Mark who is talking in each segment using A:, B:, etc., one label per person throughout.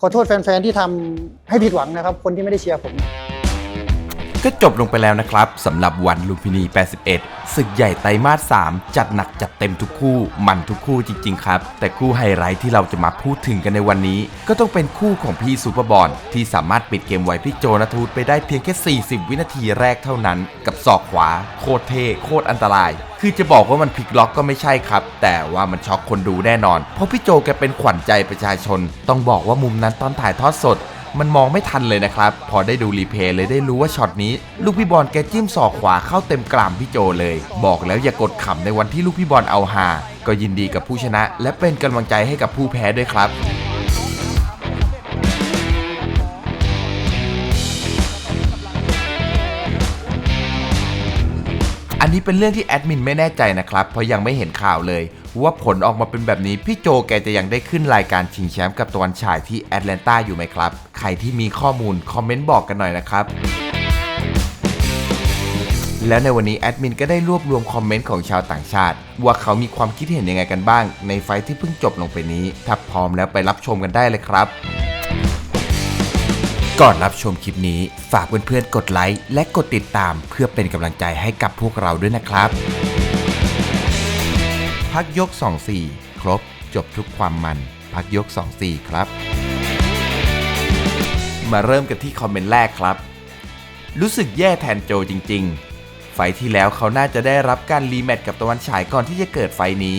A: ขอโทษแฟนๆที่ทำให้ผิดหวังนะครับ คนที่ไม่ได้เชียร์ผม
B: ก็จบลงไปแล้วนะครับสำหรับวันลุมพินี 81 ศึกใหญ่ไตรมาส 3 จัดหนักจัดเต็มทุกคู่ มันทุกคู่จริง ๆ ครับ แต่คู่ไฮไลท์ที่เราจะมาพูดถึงกันในวันนี้ ก็ต้องเป็นคู่ของพี่ซูเปอร์บอลที่สามารถปิดเกมไว้พี่โจนัทวุฒิไปได้เพียงแค่ 40 วินาทีแรกเท่านั้น กับศอกขวา โคตรเท่โคตรอันตรายคือจะบอกว่ามันพลิกล็อกก็ไม่ใช่ครับ แต่ว่ามันช็อกคนดูแน่นอน เพราะพี่โจแกเป็นขวัญใจประชาชน ต้องบอกว่ามุมนั้นตอนถ่ายทอดสด มันมองไม่ทันเลยนะครับ พอได้ดูรีเพย์เลยได้รู้ว่าช็อตนี้ ลูกพี่บอลแกจิ้มศอกขวาเข้าเต็มกรามพี่โจเลย บอกแล้วอย่ากดขำในวันที่ลูกพี่บอลเอาฮาก็ยินดีกับผู้ชนะ และเป็นกำลังใจให้กับผู้แพ้ด้วยครับ นี้เป็นเรื่องที่แอดมินไม่แน่ใจนะครับ เพราะยังไม่เห็นข่าวเลย ว่าผลออกมาเป็นแบบนี้ พี่โจแกจะยังได้ขึ้นรายการชิงแชมป์กับตะวันฉายที่แอตแลนตาอยู่ไหมครับ ใครที่มีข้อมูลคอมเมนต์บอกกันหน่อยนะครับแล้วในวันนี้แอดมินก็ได้รวบรวมคอมเมนต์ของชาวต่างชาติ ว่าเขามีความคิดเห็นยังไงกันบ้าง ในไฟที่เพิ่งจบลงไปนี้ ถ้าพร้อมแล้วไปรับชมกันได้เลยครับ ก่อนรับชมคลิปนี้ฝากเพื่อนๆกดไลค์และกดติดตามเพื่อเป็นกำลังใจให้กับพวกเราด้วยนะครับ พักยก 2-4 ครบ จบทุกความมัน พักยก 2-4 ครับ มาเริ่มกันที่คอมเมนต์แรกครับ รู้สึกแย่แทนโจจริง ๆ ไฟที่แล้วเขาน่าจะได้รับการรีแมตช์กับตะวันฉายก่อนที่จะเกิดไฟนี้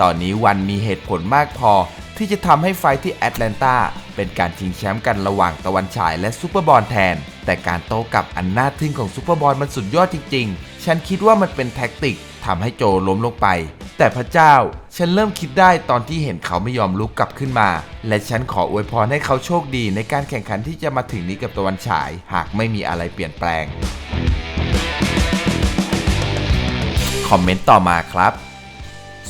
B: ตอนนี้วันมีเหตุผลมากพอ ที่จะทำให้ไฟที่แอตแลนตาเป็นการชิงแชมป์กันระหว่างตะวันฉายและซูเปอร์บอลแทน แต่การโต้กลับอันน่าทึ่งของซูเปอร์บอลมันสุดยอดจริง ๆ ฉันคิดว่ามันเป็นแท็กติกทำให้โจล้มลงไป แต่พระเจ้า ฉันเริ่มคิดได้ตอนที่เห็นเขาไม่ยอมลุกกลับขึ้นมา และฉันขออวยพรให้เขาโชคดีในการแข่งขันที่จะมาถึงนี้กับตะวันฉาย หากไม่มีอะไรเปลี่ยนแปลง คอมเมนต์ต่อมาครับ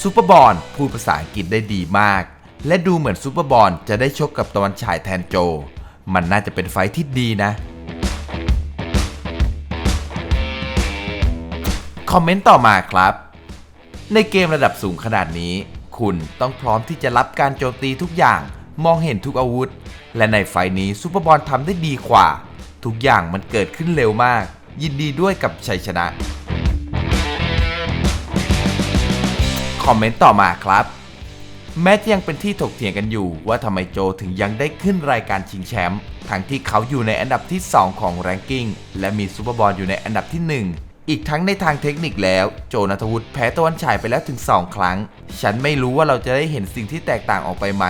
B: ซูเปอร์บอลพูดภาษาอังกฤษได้ดีมาก และดูเหมือนซูเปอร์บอลจะได้ชกกับตะวันฉายแทนโจ มันน่าจะเป็นไฟที่ดีนะ คอมเมนต์ต่อมาครับ ในเกมระดับสูงขนาดนี้ คุณต้องพร้อมที่จะรับการโจมตีทุกอย่างมองเห็นทุกอาวุธ และในไฟนี้ซูเปอร์บอลทำได้ดีกว่า ทุกอย่างมันเกิดขึ้นเร็วมาก ยินดีด้วยกับชัยชนะ คอมเมนต์ต่อมาครับ แม้จะยังเป็นที่ถกเถียงกันอยู่ ว่าทำไมโจถึงยังได้ขึ้นรายการชิงแชมป์ทั้งที่เขาอยู่ในอันดับที่ 2 ของแรงกิ้งและมีซูเปอร์บอลอยู่ในอันดับที่ 1อีกทั้งในทางเทคนิคแล้ว โจนัทวุฒิแพ้ตะวันฉายไปแล้วถึง 2 ครั้ง ฉันไม่รู้ว่าเราจะได้เห็นสิ่งที่แตกต่างออกไปไหม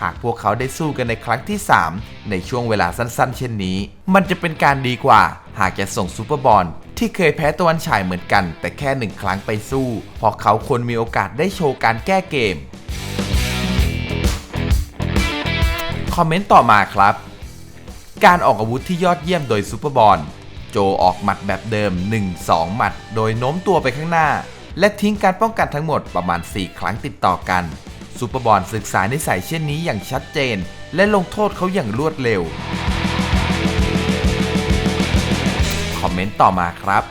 B: หากพวกเขาได้สู้กันในครั้งที่ 3 ในช่วงเวลาสั้นๆ เช่นนี้ มันจะเป็นการดีกว่า หากจะส่งซูเปอร์บอลที่เคยแพ้ตะวันฉายเหมือนกัน แต่แค่หนึ่งครั้งไปสู้เพราะเขาควรมีโอกาสได้โชว์การแก้เกม คอมเมนต์ต่อมาครับ การออกอาวุธที่ยอดเยี่ยมโดยซูเปอร์บอลโจออกหมัดแบบเดิม 1-2 หมัด โดยโน้มตัวไปข้างหน้า และทิ้งการป้องกันทั้งหมดประมาณ 4 ครั้งติดต่อกันซูเปอร์บอลศึกษานิสัยเช่นนี้อย่างชัดเจน และลงโทษเขาอย่างรวดเร็ว คอมเมนต์ต่อมาครับ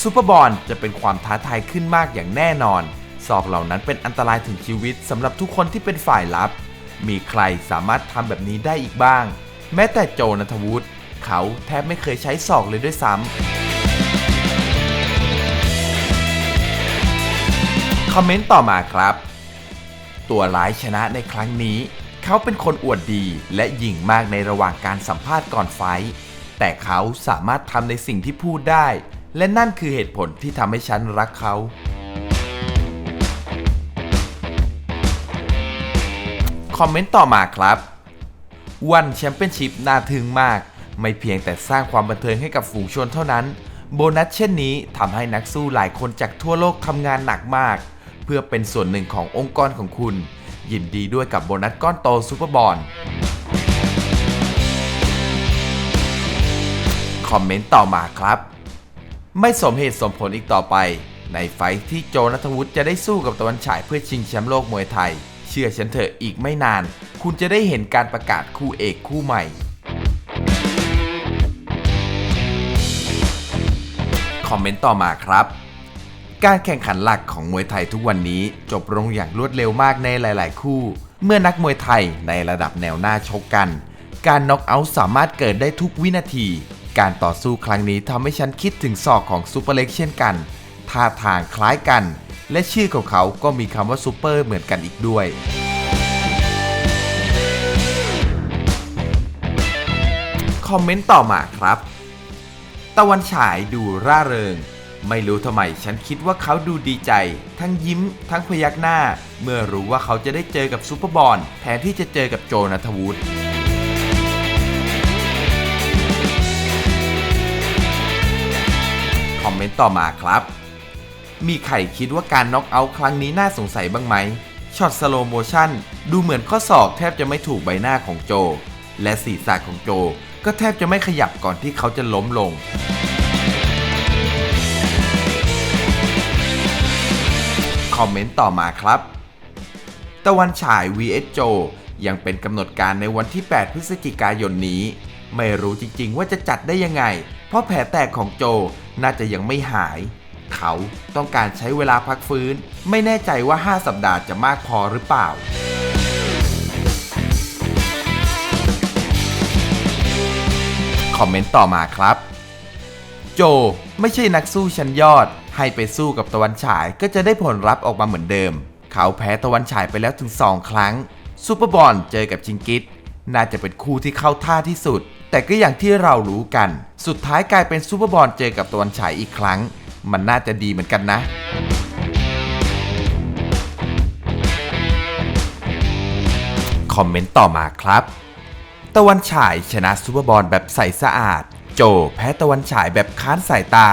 B: ซูเปอร์บอลจะเป็นความท้าทายขึ้นมากอย่างแน่นอนศอกเหล่านั้นเป็นอันตรายถึงชีวิตสำหรับทุกคนที่เป็นฝ่ายรับ มีใครสามารถทำแบบนี้ได้อีกบ้าง แม้แต่โจนัทวุฒิเขาแทบไม่เคยใช้ศอกเลยด้วยซ้ำคอมเมนต์ต่อมาครับ ตัวร้ายชนะในครั้งนี้ เขาเป็นคนอวดดีและหยิ่งมากในระหว่างการสัมภาษณ์ก่อนไฟท์แต่เขาสามารถทำในสิ่งที่พูดได้ และนั่นคือเหตุผลที่ทำให้ฉันรักเขา คอมเมนต์ต่อมาครับ วันแชมเปี้ยนชิพน่าทึ่งมาก ไม่เพียงแต่สร้างความบันเทิงให้กับฝูงชนเท่านั้น โบนัสเช่นนี้ทำให้นักสู้หลายคนจากทั่วโลกทำงานหนักมาก เพื่อเป็นส่วนหนึ่งขององค์กรของคุณ ยินดีด้วยกับโบนัสก้อนโตซูเปอร์บอลคอมเมนต์ต่อมาครับ ไม่สมเหตุสมผลอีกต่อไป ในไฟที่โจนัทวุฒิจะได้สู้กับตะวันฉายเพื่อชิงแชมป์โลกมวยไทย ชื่อฉันเถอะอีกไม่นาน คุณจะได้เห็นการประกาศคู่เอกคู่ใหม่ คอมเมนต์ต่อมาครับ การแข่งขันหลักของมวยไทยทุกวันนี้จบลงอย่างรวดเร็วมากในหลาย ๆ คู่ เมื่อนักมวยไทยในระดับแนวหน้าชกกัน การน็อกเอาท์สามารถเกิดได้ทุกวินาที การต่อสู้ครั้งนี้ทำให้ฉันคิดถึงศอกของซูเปอร์เล็กเช่นกันท่าทางคล้ายกัน และชื่อของเขาก็มีคำว่าซูเปอร์เหมือนกันอีกด้วยคอมเมนต์ต่อมาครับ ตะวันฉายดูร่าเริง ไม่รู้ทำไมฉันคิดว่าเขาดูดีใจ ทั้งยิ้ม ทั้งพยักหน้า เมื่อรู้ว่าเขาจะได้เจอกับซูเปอร์บอลแทนที่จะเจอกับโจนาธวุฒิคอมเมนต์ต่อมาครับ มีใครคิดว่าการน็อกเอาท์ครั้งนี้น่าสงสัยบ้างไหม ช็อตสโลโมชั่นดูเหมือนข้อศอกแทบจะไม่ถูกใบหน้าของโจ และศีรษะของโจ ก็แทบจะไม่ขยับก่อนที่เขาจะล้มลงคอมเมนต์ต่อมาครับ ตะวันฉาย vs โจ ยังเป็นกำหนดการในวันที่ 8 พฤศจิกายนนี้ ไม่รู้จริงๆ ว่าจะจัดได้ยังไง เพราะแผลแตกของโจน่าจะยังไม่หาย เขาต้องการใช้เวลาพักฟื้น ไม่แน่ใจว่า 5 สัปดาห์จะมากพอหรือเปล่าคอมเมนต์ต่อมาครับ โจไม่ใช่นักสู้ชั้นยอด ให้ไปสู้กับตะวันฉายก็จะได้ผลลัพธ์ออกมาเหมือนเดิม เขาแพ้ตะวันฉายไปแล้วถึง 2 ครั้งซูเปอร์บอลเจอกับชิงกิตน่าจะเป็นคู่ที่เข้าท่าที่สุด แต่ก็อย่างที่เรารู้กัน สุดท้ายกลายเป็นซูเปอร์บอลเจอกับตะวันฉายอีกครั้ง มันน่าจะดีเหมือนกันนะคอมเมนต์ต่อมาครับ ตะวันฉายชนะซูเปอร์บอลแบบใสสะอาด โจแพ้ตะวันฉายแบบค้านสายตา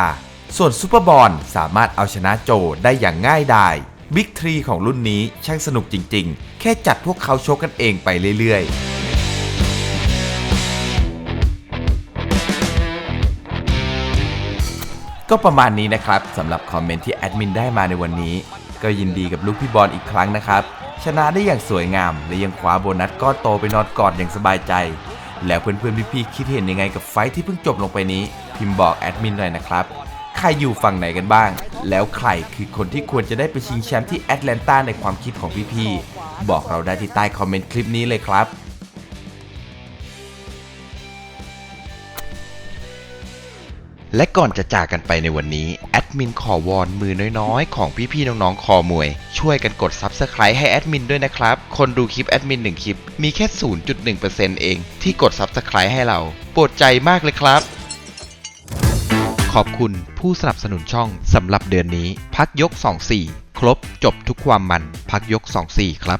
B: ส่วนซูเปอร์บอลสามารถเอาชนะโจได้อย่างง่ายดายบิ๊กทรีของรุ่นนี้ช่างสนุกจริงๆ แค่จัดพวกเขาโชกกันเองไปเรื่อยๆ ก็ประมาณนี้นะครับสำหรับคอมเมนต์ที่แอดมินได้มาในวันนี้ ก็ยินดีกับลูกพี่บอลอีกครั้งนะครับ ชนะได้อย่างสวยงาม และยังคว้าโบนัสก้อนโตไปนอนกอดอย่างสบายใจ แล้วเพื่อนๆพี่ๆคิดเห็นยังไงกับไฟที่เพิ่งจบลงไปนี้ พิมพ์บอกแอดมินหน่อยนะครับใครอยู่ฝั่งไหนกันบ้าง แล้วใครคือคนที่ควรจะได้ไปชิงแชมป์ที่แอตแลนตาในความคิดของพี่ๆบอกเราได้ที่ใต้คอมเมนต์คลิปนี้เลยครับ
C: และก่อนจะจากกันไปในวันนี้ แอดมินขอวอนมือน้อยๆ ของพี่ๆน้องๆ คอมวย ช่วยกันกด Subscribe ให้แอดมินด้วยนะครับ คนดูคลิปแอดมิน1คลิป มีแค่ 0.1%เอง ที่กด Subscribe ให้เรา โปรดใจมากเลยครับ ขอบคุณผู้สนับสนุนช่องสำหรับเดือนนี้ พักยก 24 ครบจบทุกความมัน พักยก 24 ครับ